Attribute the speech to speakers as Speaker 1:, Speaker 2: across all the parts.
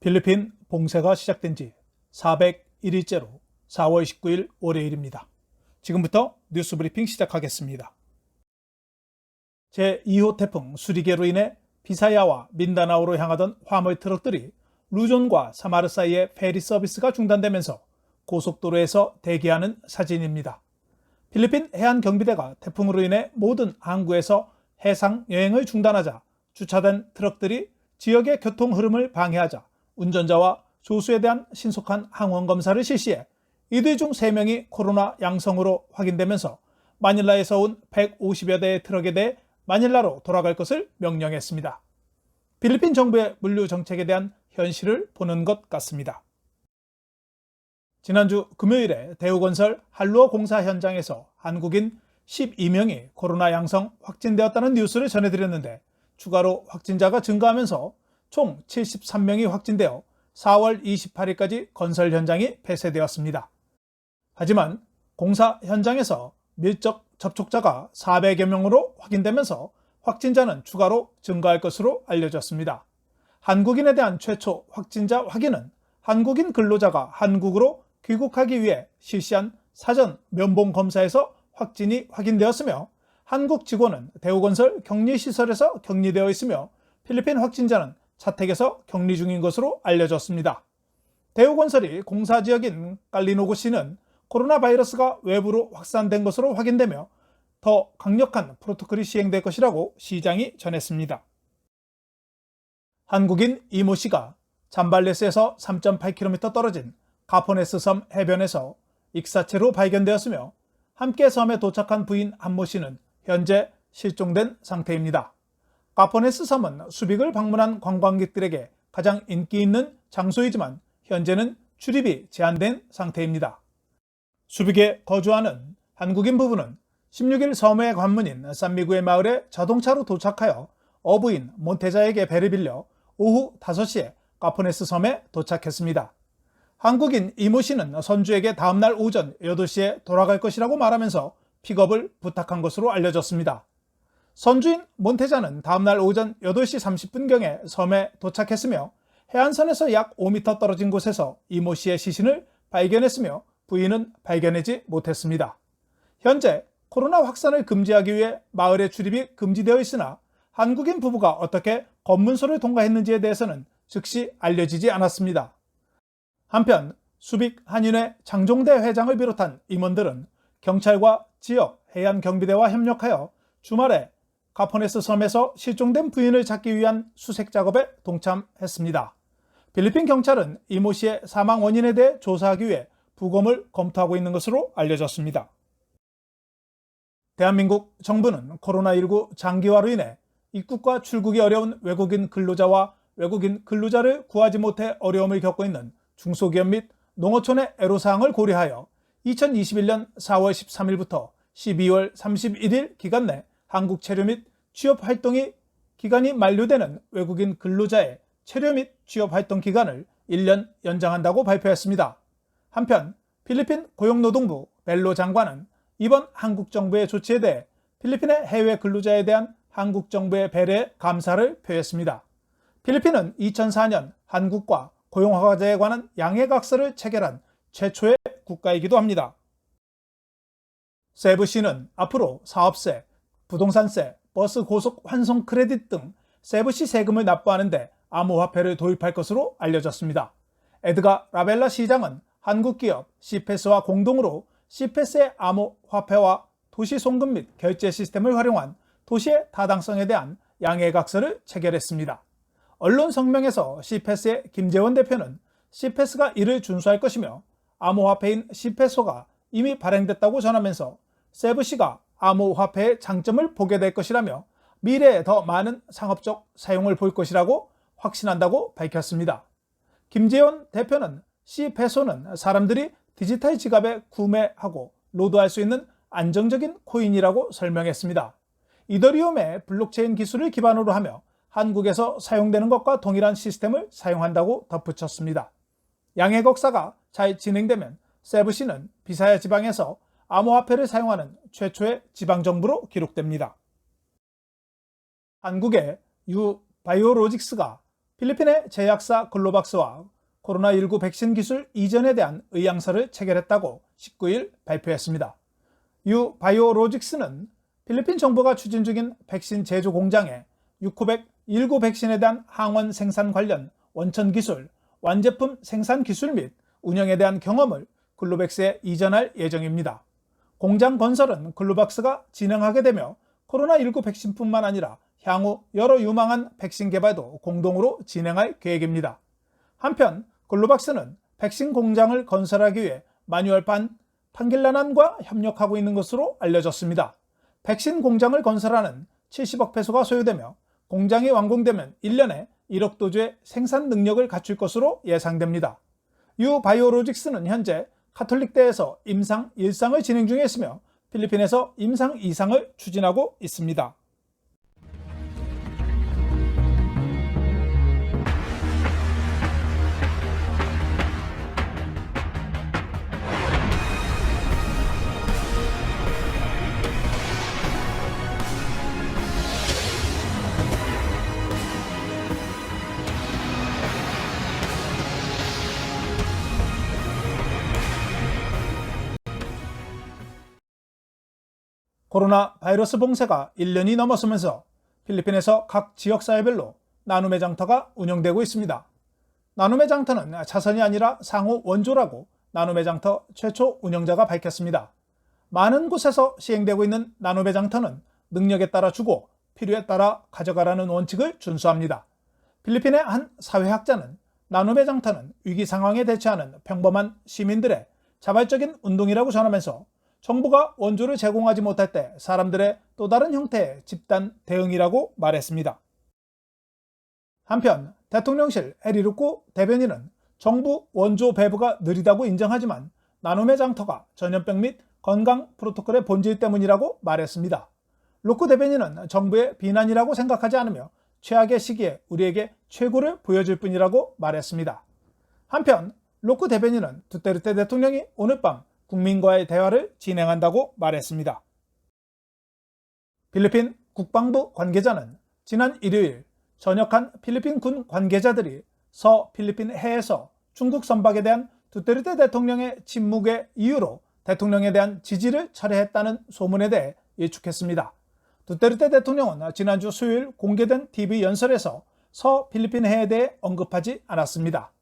Speaker 1: 필리핀 봉쇄가 시작된 지 401일째로 4월 19일 월요일입니다. 지금부터 뉴스 브리핑 시작하겠습니다. 제2호 태풍 수리게로 인해 비사야와 민다나오로 향하던 화물 트럭들이 루존과 사마르 사이의 페리 서비스가 중단되면서 고속도로에서 대기하는 사진입니다. 필리핀 해안 경비대가 태풍으로 인해 모든 항구에서 해상 여행을 중단하자 주차된 트럭들이 지역의 교통 흐름을 방해하자 운전자와 조수에 대한 신속한 항원 검사를 실시해 이들 중 3명이 코로나 양성으로 확인되면서 마닐라에서 온 150여 대의 트럭에 대해 마닐라로 돌아갈 것을 명령했습니다. 필리핀 정부의 물류 정책에 대한 현실을 보는 것 같습니다. 지난주 금요일에 대우건설 한루어 공사 현장에서 한국인 12명이 코로나 양성 확진되었다는 뉴스를 전해드렸는데 추가로 확진자가 증가하면서 총 73명이 확진되어 4월 28일까지 건설 현장이 폐쇄되었습니다. 하지만 공사 현장에서 밀접 접촉자가 400여 명으로 확인되면서 확진자는 추가로 증가할 것으로 알려졌습니다. 한국인에 대한 최초 확진자 확인은 한국인 근로자가 한국으로 귀국하기 위해 실시한 사전 면봉 검사에서 확진이 확인되었으며 한국 직원은 대우건설 격리시설에서 격리되어 있으며 필리핀 확진자는 자택에서 격리 중인 것으로 알려졌습니다. 대우건설이 공사지역인 깔리노고시는 코로나 바이러스가 외부로 확산된 것으로 확인되며 더 강력한 프로토콜이 시행될 것이라고 시장이 전했습니다. 한국인 이모 씨가 잠발레스에서 3.8km 떨어진 가포네스 섬 해변에서 익사체로 발견되었으며 함께 섬에 도착한 부인 한모 씨는 현재 실종된 상태입니다. 가포네스 섬은 수빅을 방문한 관광객들에게 가장 인기 있는 장소이지만 현재는 출입이 제한된 상태입니다. 수빅에 거주하는 한국인 부부는 16일 섬의 관문인 산미구의 마을에 자동차로 도착하여 어부인 몬테자에게 배를 빌려 오후 5시에 카포네스 섬에 도착했습니다. 한국인 이모 씨는 선주에게 다음날 오전 8시에 돌아갈 것이라고 말하면서 픽업을 부탁한 것으로 알려졌습니다. 선주인 몬테자는 다음날 오전 8시 30분경에 섬에 도착했으며 해안선에서 약 5m 떨어진 곳에서 이모 씨의 시신을 발견했으며 부인은 발견하지 못했습니다. 현재 코로나 확산을 금지하기 위해 마을에 출입이 금지되어 있으나 한국인 부부가 어떻게 검문소를 통과했는지에 대해서는 즉시 알려지지 않았습니다. 한편 수빅 한인회 장종대 회장을 비롯한 임원들은 경찰과 지역 해안 경비대와 협력하여 주말에 카포네스 섬에서 실종된 부인을 찾기 위한 수색 작업에 동참했습니다. 필리핀 경찰은 이모 씨의 사망 원인에 대해 조사하기 위해 부검을 검토하고 있는 것으로 알려졌습니다. 대한민국 정부는 코로나19 장기화로 인해 입국과 출국이 어려운 외국인 근로자와 외국인 근로자를 구하지 못해 어려움을 겪고 있는 중소기업 및 농어촌의 애로사항을 고려하여 2021년 4월 13일부터 12월 31일 기간 내 한국 체류 및 취업 활동이 기간이 만료되는 외국인 근로자의 체류 및 취업 활동 기간을 1년 연장한다고 발표했습니다. 한편 필리핀 고용노동부 벨로 장관은 이번 한국 정부의 조치에 대해 필리핀의 해외 근로자에 대한 한국 정부의 배려에 감사를 표했습니다. 필리핀은 2004년 한국과 고용허가제에 관한 양해각서를 체결한 최초의 국가이기도 합니다. 세부시는 앞으로 사업세, 부동산세, 버스 고속 환송 크레딧 등 세부시 세금을 납부하는데 암호화폐를 도입할 것으로 알려졌습니다. 에드가 라벨라 시장은 한국 기업 시페스와 공동으로 시페스의 암호화폐와 도시 송금 및 결제 시스템을 활용한 도시의 타당성에 대한 양해각서를 체결했습니다. 언론 성명에서 시페스의 김재원 대표는 시페스가 이를 준수할 것이며 암호화폐인 시페소가 이미 발행됐다고 전하면서 세브시가 암호화폐의 장점을 보게 될 것이라며 미래에 더 많은 상업적 사용을 볼 것이라고 확신한다고 밝혔습니다. 김재원 대표는 시페소는 사람들이 디지털 지갑에 구매하고 로드할 수 있는 안정적인 코인이라고 설명했습니다. 이더리움의 블록체인 기술을 기반으로 하며 한국에서 사용되는 것과 동일한 시스템을 사용한다고 덧붙였습니다. 양해곡사가 잘 진행되면 세브시는 비사야 지방에서 암호화폐를 사용하는 최초의 지방정부로 기록됩니다. 한국의 유 바이오로직스가 필리핀의 제약사 글로박스와 코로나19 백신 기술 이전에 대한 의향서를 체결했다고 19일 발표했습니다. 유 바이오로직스는 필리핀 정부가 추진 중인 백신 제조 공장에 6,919 백신에 대한 항원 생산 관련 원천 기술, 완제품 생산 기술 및 운영에 대한 경험을 글로백스에 이전할 예정입니다. 공장 건설은 글로박스가 진행하게 되며 코로나19 백신뿐만 아니라 향후 여러 유망한 백신 개발도 공동으로 진행할 계획입니다. 한편 글로박스는 백신 공장을 건설하기 위해 마뉴얼판 판길라난과 협력하고 있는 것으로 알려졌습니다. 백신 공장을 건설하는 70억 페소가 소요되며 공장이 완공되면 1년에 1억 도주의 생산 능력을 갖출 것으로 예상됩니다. 유 바이오로직스는 현재 카톨릭대에서 임상 1상을 진행 중에 있으며 필리핀에서 임상 2상을 추진하고 있습니다. 코로나 바이러스 봉쇄가 1년이 넘어서면서 필리핀에서 각 지역사회별로 나눔의 장터가 운영되고 있습니다. 나눔의 장터는 자선이 아니라 상호 원조라고 나눔의 장터 최초 운영자가 밝혔습니다. 많은 곳에서 시행되고 있는 나눔의 장터는 능력에 따라 주고 필요에 따라 가져가라는 원칙을 준수합니다. 필리핀의 한 사회학자는 나눔의 장터는 위기 상황에 대처하는 평범한 시민들의 자발적인 운동이라고 전하면서 정부가 원조를 제공하지 못할 때 사람들의 또 다른 형태의 집단 대응이라고 말했습니다. 한편 대통령실 에리루코 대변인은 정부 원조 배부가 느리다고 인정하지만 나눔의 장터가 전염병 및 건강 프로토콜의 본질 때문이라고 말했습니다. 로크 대변인은 정부의 비난이라고 생각하지 않으며 최악의 시기에 우리에게 최고를 보여줄 뿐이라고 말했습니다. 한편 로크 대변인은 두테르테 대통령이 오늘 밤 국민과의 대화를 진행한다고 말했습니다. 필리핀 국방부 관계자는 지난 일요일 전역한 필리핀 군 관계자들이 서 필리핀 해에서 중국 선박에 대한 두테르테 대통령의 침묵의 이유로 대통령에 대한 지지를 철회했다는 소문에 대해 예측했습니다. 두테르테 대통령은 지난주 수요일 공개된 TV 연설에서 서 필리핀 해에 대해 언급하지 않았습니다.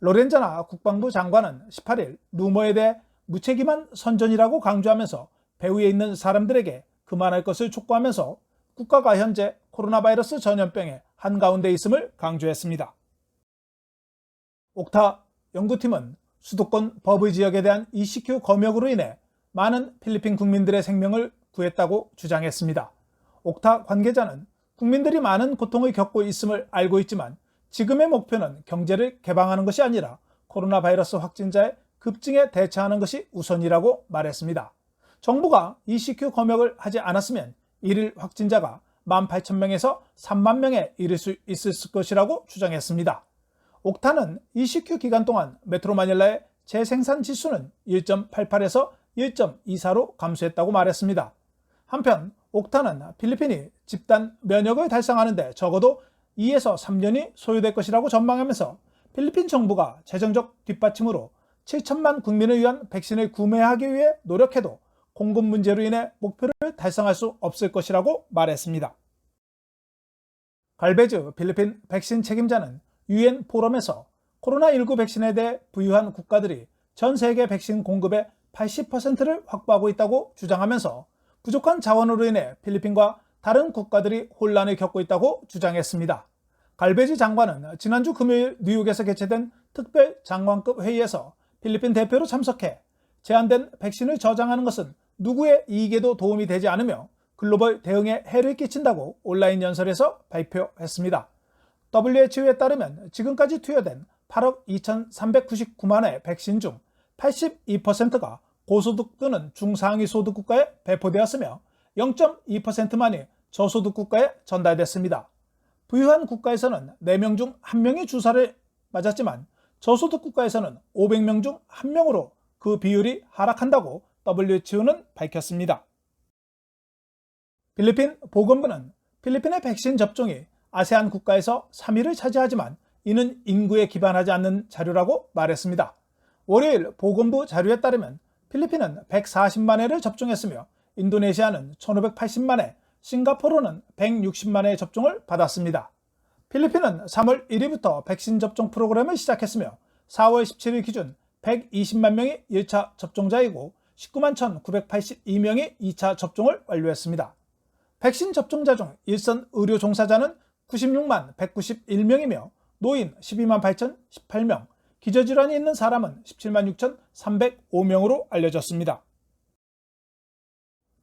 Speaker 1: 로렌자나 국방부 장관은 18일 루머에 대해 무책임한 선전이라고 강조하면서 배후에 있는 사람들에게 그만할 것을 촉구하면서 국가가 현재 코로나 바이러스 전염병의 한가운데 있음을 강조했습니다. 옥타 연구팀은 수도권 버브 지역에 대한 ECQ 검역으로 인해 많은 필리핀 국민들의 생명을 구했다고 주장했습니다. 옥타 관계자는 국민들이 많은 고통을 겪고 있음을 알고 있지만 지금의 목표는 경제를 개방하는 것이 아니라 코로나 바이러스 확진자의 급증에 대처하는 것이 우선이라고 말했습니다. 정부가 ECQ 검역을 하지 않았으면 1일 확진자가 18,000명에서 3만 명에 이를 수 있을 것이라고 주장했습니다. 옥타는 ECQ 기간 동안 메트로 마닐라의 재생산 지수는 1.88에서 1.24로 감소했다고 말했습니다. 한편 옥타는 필리핀이 집단 면역을 달성하는데 적어도 2에서 3년이 소요될 것이라고 전망하면서 필리핀 정부가 재정적 뒷받침으로 7천만 국민을 위한 백신을 구매하기 위해 노력해도 공급 문제로 인해 목표를 달성할 수 없을 것이라고 말했습니다. 갈베즈 필리핀 백신 책임자는 유엔 포럼에서 코로나19 백신에 대해 부유한 국가들이 전 세계 백신 공급의 80%를 확보하고 있다고 주장하면서 부족한 자원으로 인해 필리핀과 다른 국가들이 혼란을 겪고 있다고 주장했습니다. 갈베지 장관은 지난주 금요일 뉴욕에서 개최된 특별 장관급 회의에서 필리핀 대표로 참석해 제한된 백신을 저장하는 것은 누구의 이익에도 도움이 되지 않으며 글로벌 대응에 해를 끼친다고 온라인 연설에서 발표했습니다. WHO에 따르면 지금까지 투여된 8억 2,399만의 백신 중 82%가 고소득 또는 중상위 소득 국가에 배포되었으며 0.2%만이 저소득 국가에 전달됐습니다. 부유한 국가에서는 4명 중 1명이 주사를 맞았지만 저소득 국가에서는 500명 중 1명으로 그 비율이 하락한다고 WHO는 밝혔습니다. 필리핀 보건부는 필리핀의 백신 접종이 아세안 국가에서 3위를 차지하지만 이는 인구에 기반하지 않는 자료라고 말했습니다. 월요일 보건부 자료에 따르면 필리핀은 140만 회를 접종했으며 인도네시아는 1580만 회, 싱가포르는 160만 회의 접종을 받았습니다. 필리핀은 3월 1일부터 백신 접종 프로그램을 시작했으며 4월 17일 기준 120만 명이 1차 접종자이고 19만 1,982명이 2차 접종을 완료했습니다. 백신 접종자 중 일선 의료 종사자는 96만 191명이며 노인 12만 8,018명, 기저질환이 있는 사람은 17만 6,305명으로 알려졌습니다.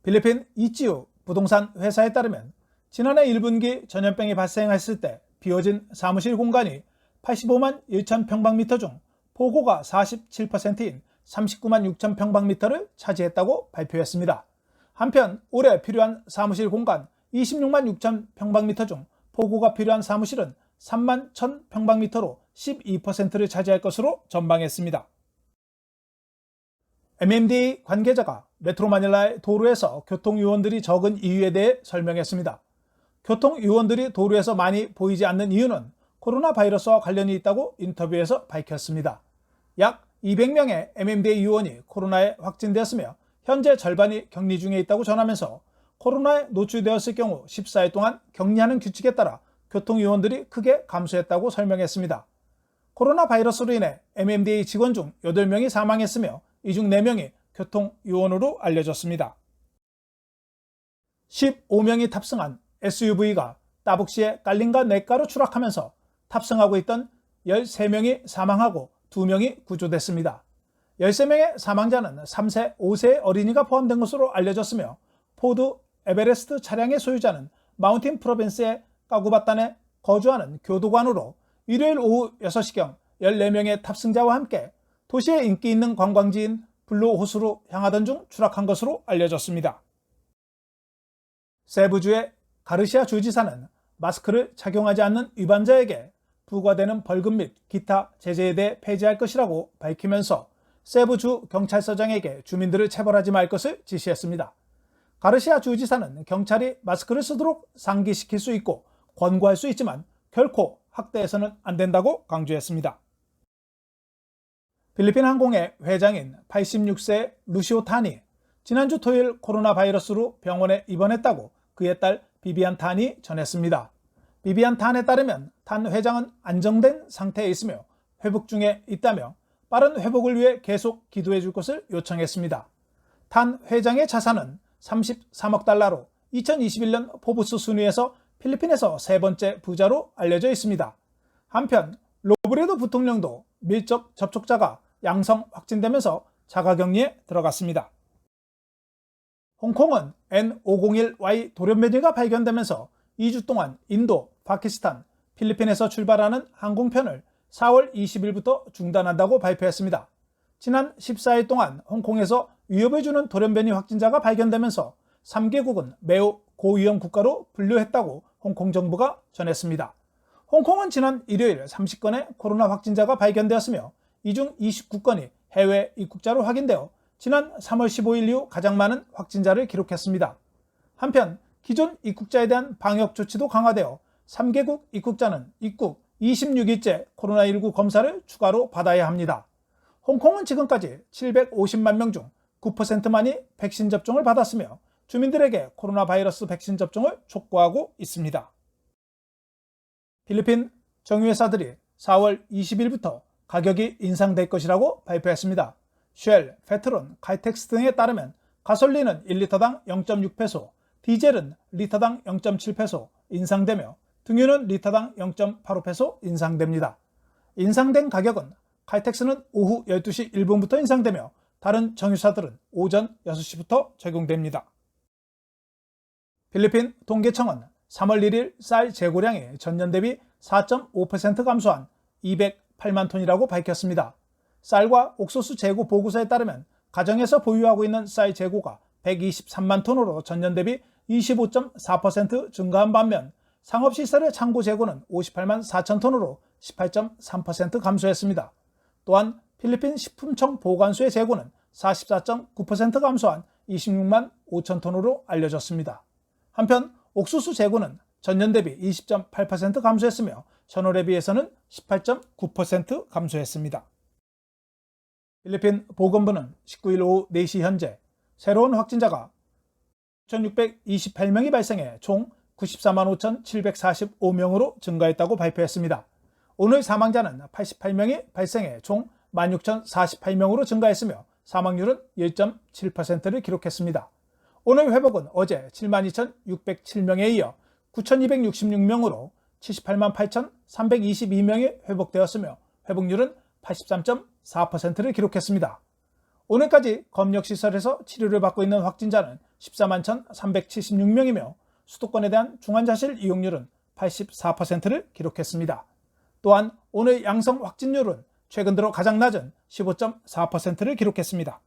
Speaker 1: 필리핀 이찌우 부동산 회사에 따르면 지난해 1분기 전염병이 발생했을 때 비워진 사무실 공간이 85만 1천 평방미터 중 보고가 47%인 39만 6천 평방미터를 차지했다고 발표했습니다. 한편 올해 필요한 사무실 공간 26만 6천 평방미터 중 보고가 필요한 사무실은 3만 1천 평방미터로 12%를 차지할 것으로 전망했습니다. MMDA 관계자가 메트로 마닐라의 도로에서 교통요원들이 적은 이유에 대해 설명했습니다. 교통 요원들이 도로에서 많이 보이지 않는 이유는 코로나 바이러스와 관련이 있다고 인터뷰에서 밝혔습니다. 약 200명의 MMDA 요원이 코로나에 확진되었으며 현재 절반이 격리 중에 있다고 전하면서 코로나에 노출되었을 경우 14일 동안 격리하는 규칙에 따라 교통 요원들이 크게 감소했다고 설명했습니다. 코로나 바이러스로 인해 MMDA 직원 중 8명이 사망했으며 이 중 4명이 교통 요원으로 알려졌습니다. 15명이 탑승한 SUV가 따북시의 깔린가 냇가로 추락하면서 탑승하고 있던 13명이 사망하고 2명이 구조됐습니다. 13명의 사망자는 3세, 5세의 어린이가 포함된 것으로 알려졌으며 포드 에베레스트 차량의 소유자는 마운틴 프로빈스의 까구바탄에 거주하는 교도관으로 일요일 오후 6시경 14명의 탑승자와 함께 도시의 인기 있는 관광지인 블루 호수로 향하던 중 추락한 것으로 알려졌습니다. 세부주의 가르시아 주지사는 마스크를 착용하지 않는 위반자에게 부과되는 벌금 및 기타 제재에 대해 폐지할 것이라고 밝히면서 세부주 경찰서장에게 주민들을 체벌하지 말 것을 지시했습니다. 가르시아 주지사는 경찰이 마스크를 쓰도록 상기시킬 수 있고 권고할 수 있지만 결코 학대해서는 안 된다고 강조했습니다. 필리핀 항공의 회장인 86세 루시오 탄이 지난주 토요일 코로나 바이러스로 병원에 입원했다고 그의 딸 비비안 탄이 전했습니다. 비비안 탄에 따르면 탄 회장은 안정된 상태에 있으며 회복 중에 있다며 빠른 회복을 위해 계속 기도해 줄 것을 요청했습니다. 탄 회장의 자산은 33억 달러로 2021년 포브스 순위에서 필리핀에서 세 번째 부자로 알려져 있습니다. 한편 로브레도 부통령도 밀접 접촉자가 양성 확진되면서 자가격리에 들어갔습니다. 홍콩은 N501Y 돌연변이가 발견되면서 2주 동안 인도, 파키스탄, 필리핀에서 출발하는 항공편을 4월 20일부터 중단한다고 발표했습니다. 지난 14일 동안 홍콩에서 위협을 주는 돌연변이 확진자가 발견되면서 3개국은 매우 고위험 국가로 분류했다고 홍콩 정부가 전했습니다. 홍콩은 지난 일요일 30건의 코로나 확진자가 발견되었으며 이 중 29건이 해외 입국자로 확인되어 지난 3월 15일 이후 가장 많은 확진자를 기록했습니다. 한편 기존 입국자에 대한 방역 조치도 강화되어 3개국 입국자는 입국 26일째 코로나19 검사를 추가로 받아야 합니다. 홍콩은 지금까지 750만 명 중 9%만이 백신 접종을 받았으며 주민들에게 코로나 바이러스 백신 접종을 촉구하고 있습니다. 필리핀 정유회사들이 4월 20일부터 가격이 인상될 것이라고 발표했습니다. 쉘, 페트론, 카이텍스 등에 따르면 가솔린은 1리터당 0.6페소, 디젤은 리터당 0.7페소 인상되며 등유는 리터당 0.85페소 인상됩니다. 인상된 가격은 카이텍스는 오후 12시 1분부터 인상되며 다른 정유사들은 오전 6시부터 적용됩니다. 필리핀 통계청은 3월 1일 쌀 재고량이 전년 대비 4.5% 감소한 208만 톤이라고 밝혔습니다. 쌀과 옥수수 재고 보고서에 따르면 가정에서 보유하고 있는 쌀 재고가 123만 톤으로 전년 대비 25.4% 증가한 반면 상업시설의 창고 재고는 58만 4천 톤으로 18.3% 감소했습니다. 또한 필리핀 식품청 보관소의 재고는 44.9% 감소한 26만 5천 톤으로 알려졌습니다. 한편 옥수수 재고는 전년 대비 20.8% 감소했으며 전월에 비해서는 18.9% 감소했습니다. 필리핀 보건부는 19일 오후 4시 현재 새로운 확진자가 1,628명이 발생해 총 94만 5,745명으로 증가했다고 발표했습니다. 오늘 사망자는 88명이 발생해 총 16,048명으로 증가했으며 사망률은 1.7%를 기록했습니다. 오늘 회복은 어제 72,607명에 이어 9,266명으로 78만 8,322명이 회복되었으며 회복률은 83.4%를 기록했습니다. 오늘까지 검역시설에서 치료를 받고 있는 확진자는 14만 1,376명이며 수도권에 대한 중환자실 이용률은 84%를 기록했습니다. 또한 오늘 양성 확진율은 최근 들어 가장 낮은 15.4%를 기록했습니다.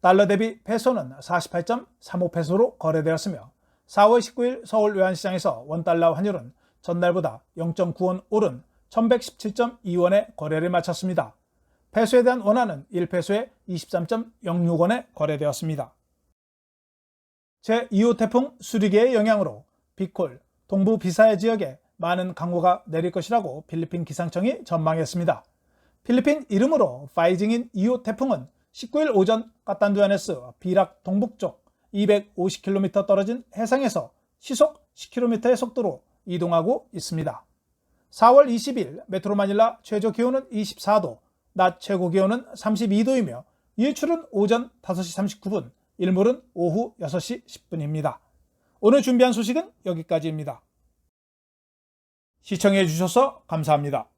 Speaker 1: 달러 대비 페소는 48.35페소로 거래되었으며 4월 19일 서울 외환시장에서 원달러 환율은 전날보다 0.9원 오른 1117.2원에 거래를 마쳤습니다. 페소에 대한 원화는 1페소에 23.06원에 거래되었습니다. 제2호 태풍 수리계의 영향으로 비콜, 동부 비사해 지역에 많은 강우가 내릴 것이라고 필리핀 기상청이 전망했습니다. 필리핀 이름으로 파이징인 2호 태풍은 19일 오전 까탄두아네스 비락 동북쪽 250km 떨어진 해상에서 시속 10km의 속도로 이동하고 있습니다. 4월 20일 메트로 마닐라 최저 기온은 24도, 낮 최고 기온은 32도이며 일출은 오전 5시 39분, 일몰은 오후 6시 10분입니다. 오늘 준비한 소식은 여기까지입니다. 시청해 주셔서 감사합니다.